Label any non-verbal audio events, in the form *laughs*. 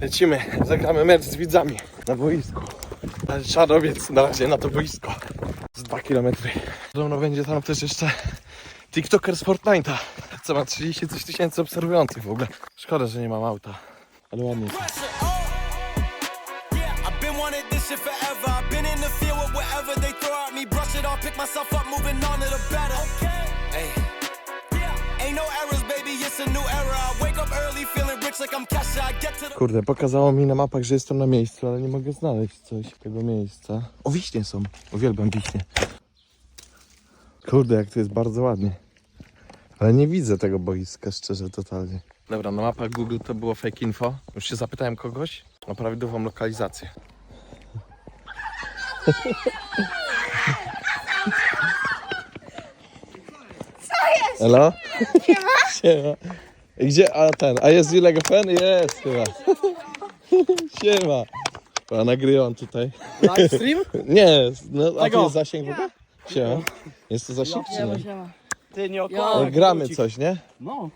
Lecimy, zagramy mecz z widzami na boisku. Ale trzeba dobiec na razie na to boisko. Z 2 km. Podobno będzie tam też jeszcze TikToker z Fortnite'a, co ma 30 coś tysięcy obserwujących w ogóle. Szkoda, że nie mam auta, ale ładnie. shit forever. I've been in the field with whatever they throw at me. Brush it off, pick myself up, moving on to the better. Kurde, pokazało mi na mapach, że jestem na miejscu, ale nie mogę znaleźć coś tego miejsca. O, wiśnie są. Uwielbiam wiśnie. Kurde, jak to jest bardzo ładnie. Ale nie widzę tego boiska, szczerze, totalnie. Dobra, na mapach Google to było fake info. Już się zapytałem kogoś o prawidłową lokalizację. Co jest? Elo? Siema. *laughs* I Gdzie, a ten, a jest Julego fan? Jest chyba. *laughs* Siema. A nagrywam tutaj. Live stream? *laughs* Nie, no, a tu Tego. jest zasięg w ogóle? Siema. Jest to zasięg czy nie? Ty nie okłamaj. Gramy coś, nie? No.